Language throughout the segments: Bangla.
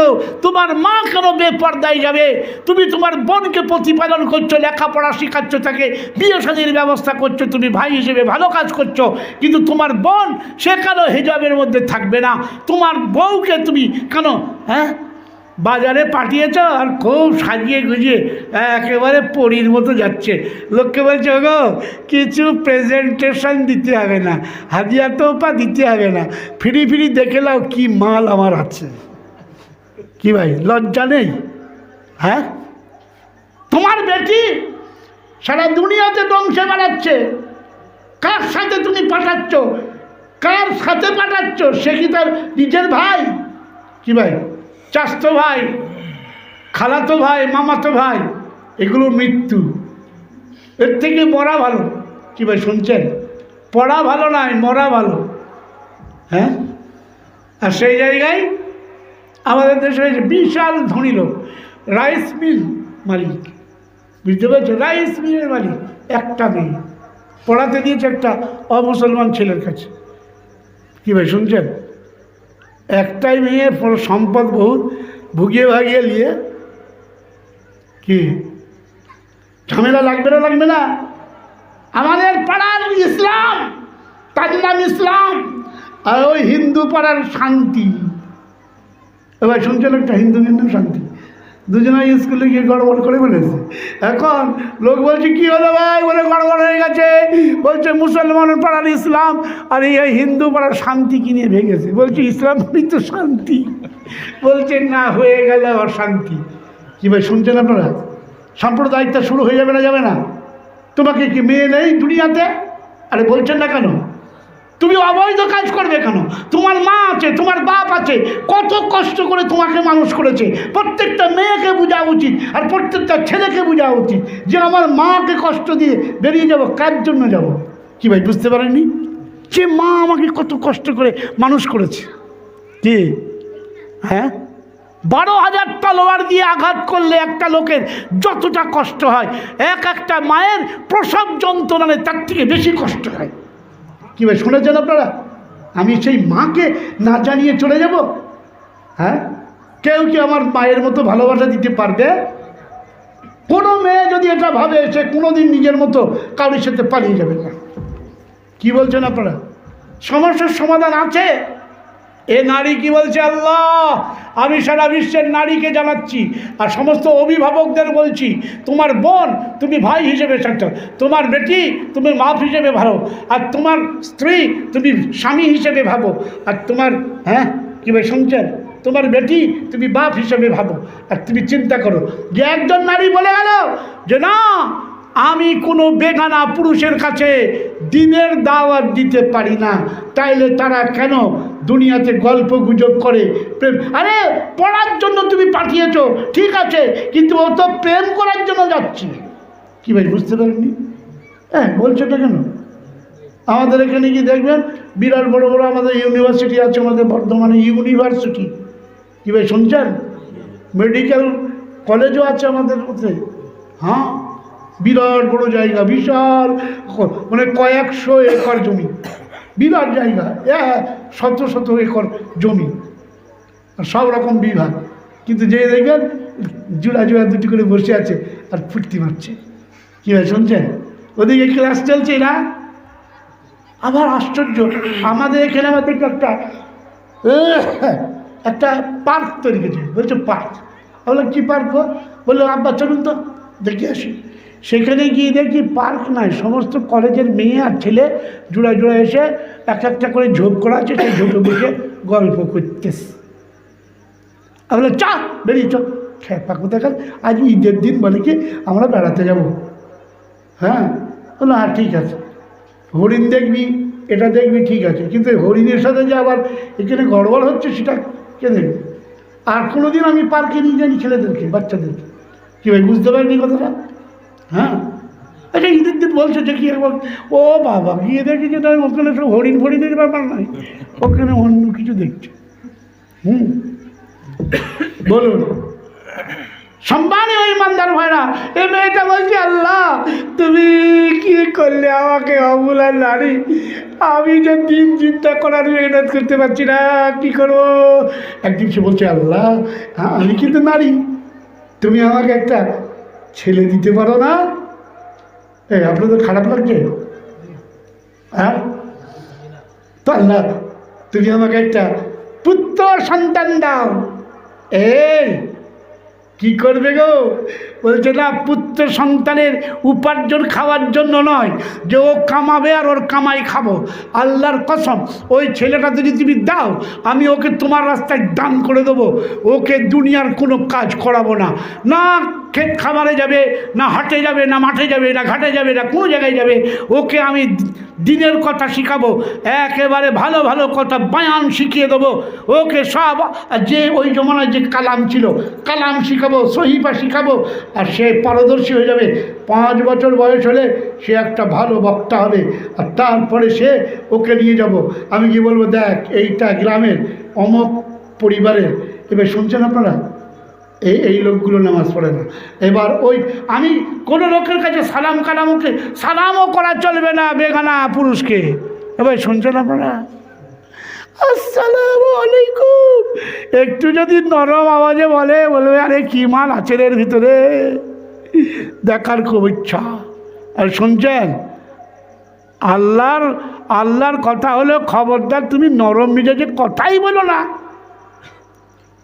করো, তোমার মা কেন বেপর্দায় যাবে? তুমি তোমার বোনকে প্রতিপালন করছ, লেখাপড়া শেখাচ্ছ, তাকে বিয়ে শাদীর ব্যবস্থা করছ, তুমি ভাই হিসেবে ভালো কাজ করছ, কিন্তু তোমার বোন, সে কেন হেজাবের মধ্যে থাকবে না? তোমার বউকে তুমি কেন হ্যাঁ? বাজারে পাঠিয়েছ আর খুব সাজিয়ে গুজিয়ে একেবারে পরীর মতো যাচ্ছে। লোককে বলছে গো কিছু প্রেজেন্টেশন দিতে হবে না হাজিয়া তোপা দিতে হবে না। ফিরি ফিরি দেখে নাও কী মাল আমার আছে। কি ভাই, লজ্জা নেই? হ্যাঁ? তোমার বেটি সারা দুনিয়াতে ধ্বংসে বেড়াচ্ছে। কার সাথে তুমি পাঠাচ্ছ? কার সাথে পাঠাচ্ছ? সে কি তার নিজের ভাই? কি ভাই? চাস্তো ভাই, খালাতো ভাই, মামাতো ভাই, এগুলো মৃত্যু। এর থেকে মরা ভালো। কি ভাই, শুনছেন? পড়া ভালো নয়, মরা ভালো। হ্যাঁ? আর সেই জায়গায় আমাদের দেশে বিশাল ধনী লোক, রাইস মিল মালিক। বুঝতে পারছ? রাইস মিলের মালিক, একটা মেয়ে। পড়াতে দিয়েছে একটা অমুসলমান ছেলের কাছে। কী ভাই, শুনছেন? একটাই মেয়ে সম্পদ বহুত, ভুগিয়ে ভাগিয়ে নিয়ে। কি? ঝামেলা লাগবে না লাগবে না? আমাদের পাড়ার ইসলাম, তার নাম ইসলাম। আর ওই হিন্দু পাড়ার শান্তি। এবার শুনছেন একটা হিন্দু হিন্দু শান্তি। দুজনে স্কুলে গিয়ে গড়বড় করে বলেছে এখন লোক বলছে, কি হলো ভাই? বলে গড়বড় হয়ে গেছে। বলছে মুসলমানের পাড়ার ইসলাম আর এই হিন্দু পাড়ার শান্তি কিনে ভেঙেছে? বলছে, ইসলাম মানেই তো শান্তি। বলছে, না, হয়ে গেল অশান্তি। কি ভাই, শুনছেন আপনারা? সাম্প্রদায়িকতা শুরু হয়ে যাবে না যাবে না? তোমাকে কি মেয়ে নেই দুনিয়াতে? আরে বলছেন না কেন? তুমি অবৈধ কাজ করবে কেন? তোমার মা আছে, তোমার বাপ আছে, কত কষ্ট করে তোমাকে মানুষ করেছে। প্রত্যেকটা মেয়েকে বোঝা উচিত আর প্রত্যেকটা ছেলেকে বোঝা উচিত যে আমার মাকে কষ্ট দিয়ে বেরিয়ে যাব, কার জন্য যাব? কি ভাই, বুঝতে পারেননি? যে মা আমাকে কত কষ্ট করে মানুষ করেছে। কি? হ্যাঁ? বারো হাজার তলোয়ার দিয়ে আঘাত করলে একটা লোকের যতটা কষ্ট হয়, এক একটা মায়ের প্রসব যন্ত্রণায় তার থেকে বেশি কষ্ট হয়। কী ভাই শুনেছেন আপনারা? আমি সেই মাকে না জানিয়ে চলে যাব? হ্যাঁ? কেউ কি আমার মায়ের মতো ভালোবাসা দিতে পারবে? কোনো মেয়ে যদি এটা ভাবে, সে কোনোদিন নিজের মতো কারোর সাথে পালিয়ে যাবে না। কি বলছেন আপনারা? সমস্যার সমাধান আছে? এ নারী কি বলছে আল্লাহ? আমি সারা বিশ্বের নারীকে জানাচ্ছি আর সমস্ত অভিভাবকদের বলছি, তোমার বোন তুমি ভাই হিসেবে থাকছো, তোমার বেটি তুমি মাপ হিসেবে ভালো, আর তোমার স্ত্রী তুমি স্বামী হিসেবে ভাবো, আর তোমার হ্যাঁ কী ভাই শুনছেন? তোমার বেটি তুমি বাপ হিসেবে ভাবো, আর তুমি চিন্তা করো। যে একজন নারী বলে গেল যে, না আমি কোনো বেগানা পুরুষের কাছে দিনের দাওয়াত দিতে পারি না। তাইলে তারা কেন দুনিয়াতে গল্প গুজব করে? প্রেম আরে, পড়ার জন্য তুমি পাঠিয়েছ, ঠিক আছে, কিন্তু ও তো প্রেম করার জন্য যাচ্ছে। কি ভাই, বুঝতে পারেননি? হ্যাঁ বলছো না কেন? আমাদের এখানে কি দেখবেন? বিরাট বড় বড় আমাদের ইউনিভার্সিটি আছে, আমাদের বর্ধমানে ইউনিভার্সিটি। কি ভাই, শুনছেন? মেডিকেল কলেজও আছে আমাদের মধ্যে। হ্যাঁ? বিরাট বড় জায়গা, বিশাল মানে কয়েকশো একর জমি। বিরাট জায়গা শত শত একর জমি। সব রকম বিভাগ। কিন্তু যে দেখবেন, জোড়া জোড়া দুটি করে বসে আছে আর ফুটতি মারছে। কী হয় শুনছেন? ওদিকে ক্লাস চলছে না? আবার আশ্চর্য। আমাদের এখানে দেখি একটা একটা পার্ক তৈরি করেছে বলছে পার্ক বললাম, কী পার্ক বলল, আব্বা, চলুন তো, দেখে আসি। সেখানে গিয়ে দেখি পার্ক নয় সমস্ত কলেজের মেয়ে আর ছেলে জোড়া জোড়া এসে এক একটা করে ঝোপ করা আছে, সেই ঝোপে বসে গল্প করতেছে। আমি বললাম, চা, বেরিয়ে চ। খেপা কোথায় আজ ঈদের দিন বলে কি আমরা বেড়াতে যাব? হ্যাঁ? বলল হ্যাঁ ঠিক আছে। হরিণ দেখবি, এটা দেখবি, ঠিক আছে। কিন্তু হরিণের সাথে যে আবার এখানে গড়বড় হচ্ছে, সেটা কে দেখবে? আর কোনো দিন আমি পার্কে নিয়ে যাই ছেলেদেরকে, বাচ্চাদেরকে। কী ভাই, বুঝতে পারিনি কথাটা? হ্যাঁ? আচ্ছা ঈদের দিন বলছে কি একবার ও বাবা, গিয়ে দেখি যে তাই ওখানে সব হরিণ ফরিণের ব্যাপার নাই। ওখানে অন্য কিছু দেখছে। হুম? বলুন। সম্মানীয় ইমানদার ভাইরা, এই মেয়েটা বলছে, আল্লাহ, তুমি কি করলে আমাকে অবুলার নারী? আমি যে দিন চিন্তা করার মেহনত করতে পারছি না, কি করব? একদিন সে বলছে, আল্লাহ, আমি কিন্তু নারী। তুমি আমাকে একটা ছেলে দিতে পারো না? এই, আপনাদের খারাপ লাগছে? হ্যাঁ? তো আল্লাহ, তুমি আমাকে একটা পুত্র সন্তান দাও। এই কি করবে গো? বলছে, না, পুত্র সন্তানের উপার্জন খাওয়ার জন্য নয়, যে ও কামাবে আর ওর কামাই খাব। আল্লাহর কসম, ওই ছেলেটা যদি তুমি দাও, আমি ওকে তোমার রাস্তায় দান করে দেবো। ওকে দুনিয়ার কোনো কাজ করাবো না। না ক্ষেত খামারে যাবে, না হাটে যাবে, না মাঠে যাবে, না ঘাটে যাবে, না কোনো জায়গায় যাবে। ওকে আমি দিনের কথা শিখাবো, একেবারে ভালো ভালো কথা বায়ান শিখিয়ে দেবো। ওকে সব, যে ওই জমানায় যে কালাম ছিল, কালাম শিখাবো, সহিফা শিখাবো, আর সে পারদর্শী হয়ে যাবে। পাঁচ বছর বয়স হলে সে একটা ভালো বক্তা হবে, আর তারপরে সে ওকে নিয়ে যাব। আমি কি বলব, দেখ, এইটা গ্রামের অমক পরিবারের, এবার শুনছেন আপনারা? এই এই লোকগুলো নামাজ পড়ে না। এবার ওই, আমি কোনো লোকের কাছে সালাম কালামকে সালামও করা চলবে না বেগানা পুরুষকে। এবার শুনছেন আপনারা? আসসালামু আলাইকুম। একটু যদি নরম আওয়াজে বলে, বলবে, আরে, কি মাল আছে এর ভিতরে? দেখার খুব ইচ্ছা। আর শুনছেন? আল্লাহর আল্লাহর কথা হলো, খবরদার, তুমি নরম মিজাজে কথাই বলো না।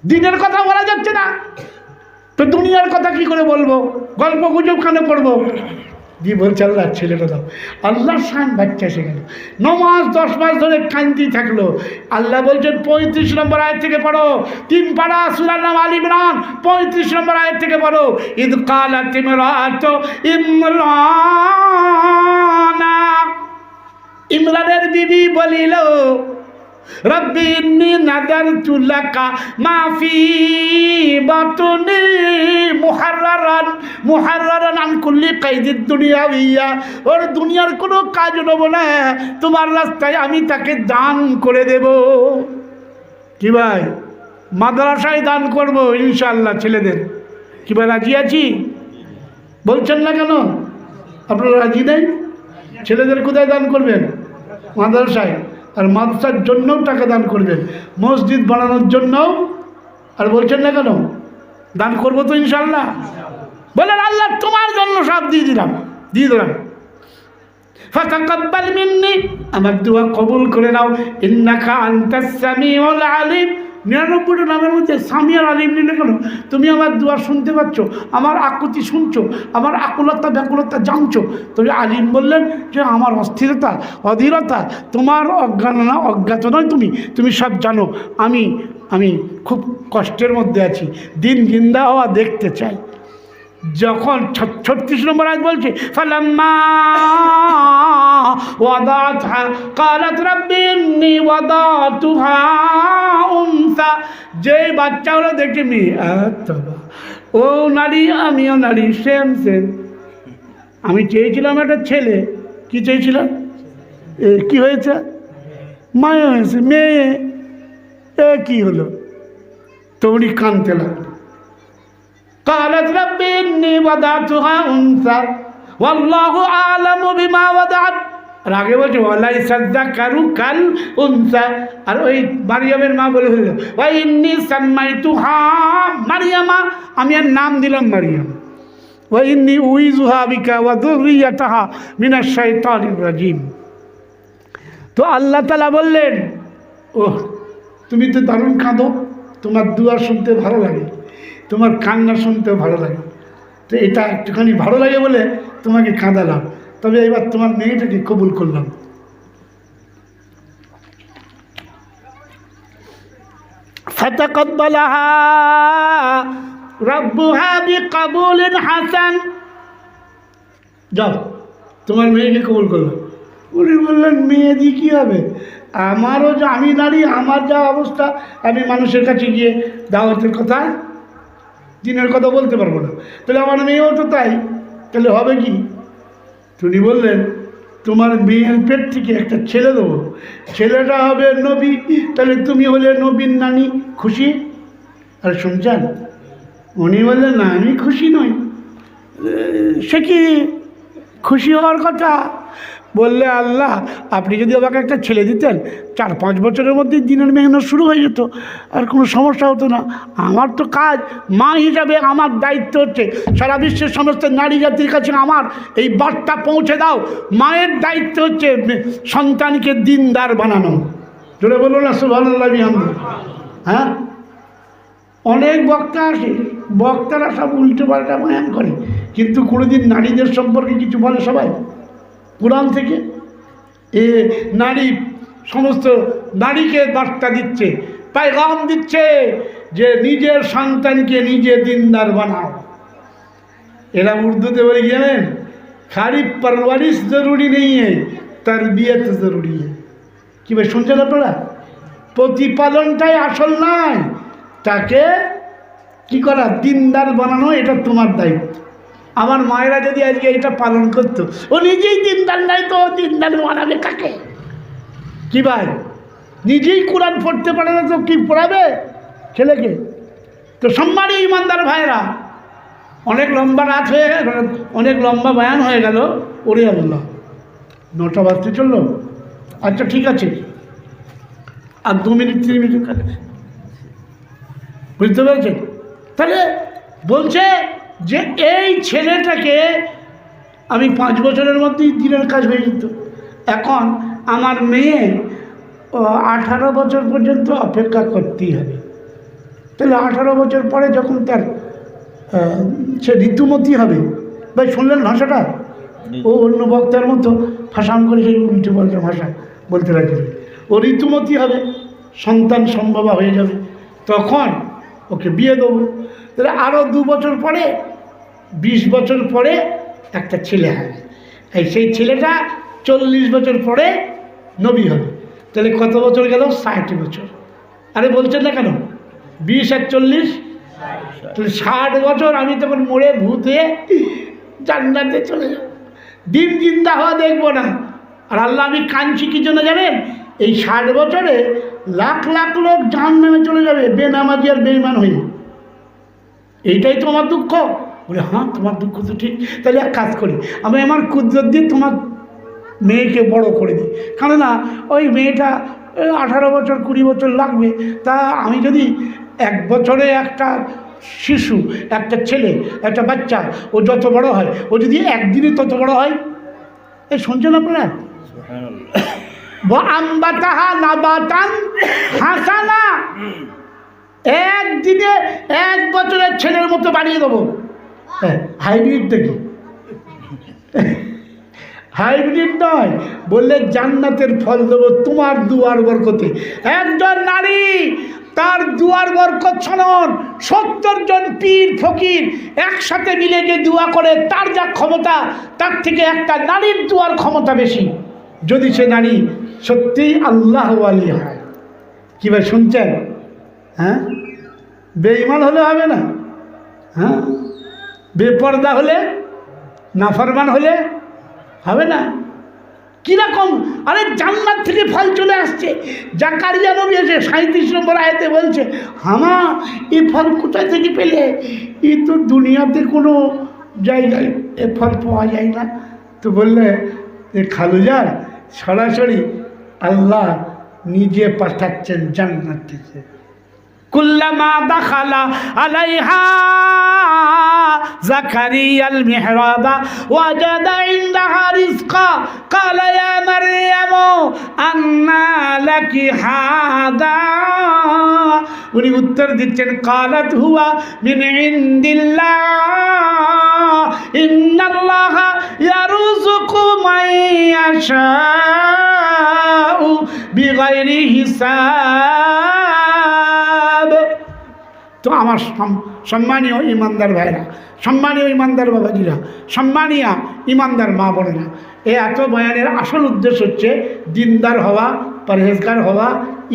দিনের কথা বলা যাচ্ছে না। তো দুনিয়ার কথা কি করে বলব? গল্প গুজব কেন করব? দিয়ে বলছে, আল্লাহ, ছেলেটা দাও। আল্লাহর শান বাচ্চা এসে গেল। ন মাস দশ মাস ধরে কান্দি থাকল। আল্লাহ বলছেন, পঁয়ত্রিশ নম্বর আয়ের থেকে পড়ো। তিন পাড়া সুরার নাম আলী ইমরান, পঁয়ত্রিশ নম্বর আয়ের থেকে পড়ো। ঈদ কালা তিমরাত ইমরানা। ইমরানের বিবি বলিল রব্বি ইন্নি নাদারতু লাকা মা ফি বাতনি মুহাররারান মুহাররারান আন কুল্লি কাইদিদ দুনিয়াবিয়া ওর দুনিয়ার কোনো কাজ নেব না, তোমার রাস্তায় আমি তাকে দান করে দেব। কি ভাই? মাদ্রাসায় দান করব ইনশাআল্লাহ ছেলেদের। কি ভাই, রাজি আছি? বলছেন না কেন? আপনারা রাজি নেই? ছেলেদের কোথায় দান করবেন? মাদ্রাসায়? আর মাদ্রাসার জন্যও টাকা দান করবেন। মসজিদ বানানোর জন্যও, আর বলছেন না কেন? দান করব তো ইনশাল্লাহ। বলেন, আল্লাহ তোমার জন্য সব দিয়ে দিলাম দিয়ে দিলাম। আমার দোয়া কবুল করে নাও। ইন্নাকা আনতাস সামিউল আলিম। নিরানব্বইটা নামের মধ্যে সামিয়ার আলিম নিলে কেন তুমি আমার দুয়ার শুনতে পাচ্ছ, আমার আকুতি শুনছো, আমার আকুলতা ব্যাকুলতা জানছো। তুমি আলিম বললেন যে আমার অস্থিরতা, অধীরতা, তোমার অজ্ঞান না, অজ্ঞাত নয় তুমি তুমি সব জানো। আমি আমি খুব কষ্টের মধ্যে আছি, দিন জিন্দা হওয়া দেখতে চাই। যখন ছত্রিশ নম্বর আজ বলছে উনসা। যেই বাচ্চাগুলো দেখে মেয়ে ও নারী, আমিও নারী সেম সেম আমি চেয়েছিলাম একটা ছেলে। কি চেয়েছিলাম? এ, কি হয়েছে? মায়া হয়েছে, মেয়ে। এ, কি হলো? তো উনি কানতে লাগল। قالت رب إني وضعتها أنثى والله أعلم بما وضعت আর আগে বলছে ওয়ালাই সাদ্দা কারু কাল উনসা আর ওই মারিয়ামের মা বলে হলো ওই ইন্নি সাম্মাই তু হা মারিয়ামা আমি আর নাম দিলাম মারিয়াম ওই ইন্নি উইজুহা বিকা ওয়া দুরিয়াতাহা মিনাশ শাইতানির রাজিম তো আল্লাহ তালা বললেন ও তুমি তো দারুণ কাঁদো তোমার দুয়া শুনতে ভালো লাগে তোমার কান্না শুনতেও ভালো লাগে তো এটা একটুখানি ভালো লাগে বলে তোমাকে কাঁদালাম তবে এবার তোমার মেয়েটাকে কবুল করলাম فتقبلها ربها بقبول حسن যাও তোমার মেয়েকে কবুল করলো উনি বললেন মেয়ে দিয়ে কী হবে আমারও যা আমি নারী আমার যা অবস্থা আমি মানুষের কাছে গিয়ে দাওয়াতের কথা দিনের কথা বলতে পারব না। তাহলে আমার মেয়েও তো তাই। তাহলে হবে কি? তিনি বললেন, তোমার মেয়ের পেট থেকে একটা ছেলে দেবো। ছেলেটা হবে নবী। তাহলে তুমি হলে নবীন নানি। খুশি? আর শুনছেন? উনি বললেন, না, আমি খুশি নই। সে কি খুশি হওয়ার কথা। বললে, আল্লাহ, আপনি যদি আমাকে একটা ছেলে দিতেন, চার পাঁচ বছরের মধ্যে দিনের মেহনত শুরু হয়ে যেত, আর কোনো সমস্যা হতো না। আমার তো কাজ মা হিসাবে আমার দায়িত্ব হচ্ছে। সারা বিশ্বের সমস্ত নারী জাতির কাছে আমার এই বার্তা পৌঁছে দাও। মায়ের দায়িত্ব হচ্ছে সন্তানকে দিনদার বানানো। জোরে বলুন না বিহামদিহি। হ্যাঁ? অনেক বক্তা আসে, বক্তারা সব উল্টো পাল্টা বয়ান করে। কিন্তু কোনোদিন নারীদের সম্পর্কে কিছু বলে সবাই? কোরআন থেকে? এ নারী সমস্ত নারীকে বার্তা দিচ্ছে, পায়গাম দিচ্ছে যে নিজের সন্তানকে নিজে দিনদার বানাও। এরা উর্দুতে বলে গেলেন খালি পরওয়ারিশ জরুরি নেই তরবিয়ত জরুরি কি ভাই শুনছেন আপনারা? প্রতিপালনটাই আসল নয় তাকে কি করা? দিনদার বানানো, এটা তোমার দায়িত্ব। আমার মায়েরা যদি আজকে এটা পালন করতো, ও নিজেই দিনদার নাই তো দিনদার বানাবে কাকে? কি ভাই? নিজেই কোরআন পড়তে পারে না তো কি পড়াবে ছেলেকে? তো সম্মানী ইমানদার ভাইরা অনেক লম্বা রাত হয়ে গেল, অনেক লম্বা বয়ান হয়ে গেল, ওরে আল্লাহ। নটা বাজতে চলল। আচ্ছা ঠিক আছে। আর দু মিনিট, তিন মিনিট। বুঝতে পেরেছেন? তাহলে বলছে যে এই ছেলেটাকে আমি পাঁচ বছরের মধ্যেই দিনের কাজ হয়ে যেত। এখন আমার মেয়ে আঠারো বছর পর্যন্ত অপেক্ষা করতেই হবে। তাহলে আঠারো বছর পরে যখন তার সে ঋতুমতি হবে, ভাই শুনলেন ভাষাটা? ও অন্য বক্তার মতো ভাষান করে সেই উল্টো পাল্টা ভাষা বলতে লাগবে ও ঋতুমতি হবে, সন্তান সম্ভবা হয়ে যাবে। তখন ওকে বিয়ে দেবো। তাহলে আরও দু বছর পরে, বিশ বছর পরে একটা ছেলে হবে। এই সেই ছেলেটা চল্লিশ বছর পরে নবী হবে। তাহলে কত বছর গেল? ষাট বছর। আরে বলছেন না কেন? বিশ আর চল্লিশ? তাহলে ষাট বছর আমি তখন মরে ভূত হয়ে জান্নাতে চলে যাব। দিন জিন্দা হওয়া দেখব না। আর আল্লাহ আমি কাঁদছি কি জন্য জানেন? এই ষাট বছরে লাখ লাখ লোক জান নামে চলে যাবে, বেনামাজি আর বেইমান হয়ে। এইটাই তোমার দুঃখ? বলে হ্যাঁ তোমার দুঃখ তো ঠিক। তাহলে এক কাজ করি, আমি আমার কুদরত দিয়ে তোমার মেয়েকে বড় করে দিই। কারণ না ওই মেয়েটা আঠারো বছর, কুড়ি বছর লাগবে। তা আমি যদি এক বছরে একটা শিশু, একটা ছেলে, একটা বাচ্চা, ও যত বড় হয়, ও যদি একদিনে তত বড় হয়? এই শুনছেন আপনারা? হাসানা একদিনে এক বছরের ছেলের মতো বানিয়ে দেবো। হাইব্রিড দেখি। হাইব্রিড নয়, বললে জান্নাতের ফল দেবো তোমার দুয়ার বরকতে। একজন নারী, তার দুয়ার বরকত শোনন সত্তর জন পীর, ফকির একসাথে মিলে যে দোয়া করে, তার যা ক্ষমতা, তার থেকে একটা নারীর দুয়ার ক্ষমতা বেশি। যদি সে নারী সত্যিই আল্লাহ আলী হয়। কী ভাই শুনছেন? হ্যাঁ? বেইমান হলে হবে না। হ্যাঁ? বেপর্দা হলে, নাফরমান হলে হবে না। কীরকম? আরে জান্নাত থেকে ফল চলে আসছে। জাকারিয়া নবী এসে সাঁত্রিশ নম্বর আয়তে বলছে, হামা, এ ফল কোথায় থেকে পেলে? এ তো দুনিয়াতে কোনো জায়গায় এ ফল পাওয়া যায় না। তো বললে, এ খালুজার, সরাসরি আল্লাহ নিজে পাঠাচ্ছেন জান্নাত থেকে كلما دخل عليها زكريا المحراب وجد عندها رزقا قال يا مريم أنى لك هذا উনি উত্তর দিচ্ছেন কালাত হুয়া মিন ইন্দিল্লাহ ইন্নাল্লাহা ইয়ারযুকু মান ইয়াশাউ বিগাইরি হিসাব। তো আমার সম্মানীয় ইমানদার ভাইরা, সম্মানীয় ইমানদার বাবাজিরা, সম্মানীয় ইমানদার মা বোনেরা, এ এত বয়ানের আসল উদ্দেশ্য হচ্ছে দিনদার হওয়া, পরহেজগার হওয়া,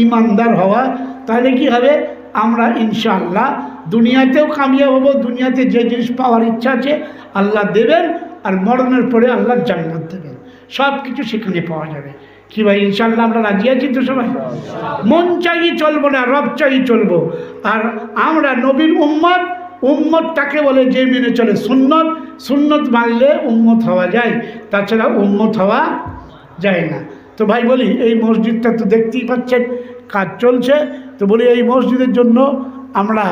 ইমানদার হওয়া। তাহলে কি হবে? আমরা ইনশাআল্লাহ দুনিয়াতেও কামিয়াব হব, দুনিয়াতে যে জিনিস পাওয়ার ইচ্ছা আছে আল্লাহ দেবেন, আর মরণের পরে আল্লাহ জান্নাত দেবেন। সব কিছু সেখানে পাওয়া যাবে। কি ভাই ইনশাল্লাহ আমরা রাজি আছি তো সবাই? মন চাই চলবো না, রব চাই চলবো। আর আমরা নবীর উম্মত উম্মত তাকে বলে যে মেনে চলে সুন্নত সুন্নত মানলে উম্মত হওয়া যায়, তাছাড়া উম্মত হওয়া যায় না। তো ভাই বলি, এই মসজিদটা তো দেখতেই পাচ্ছেন, কাজ চলছে। তো বলি, এই মসজিদের জন্য আমরা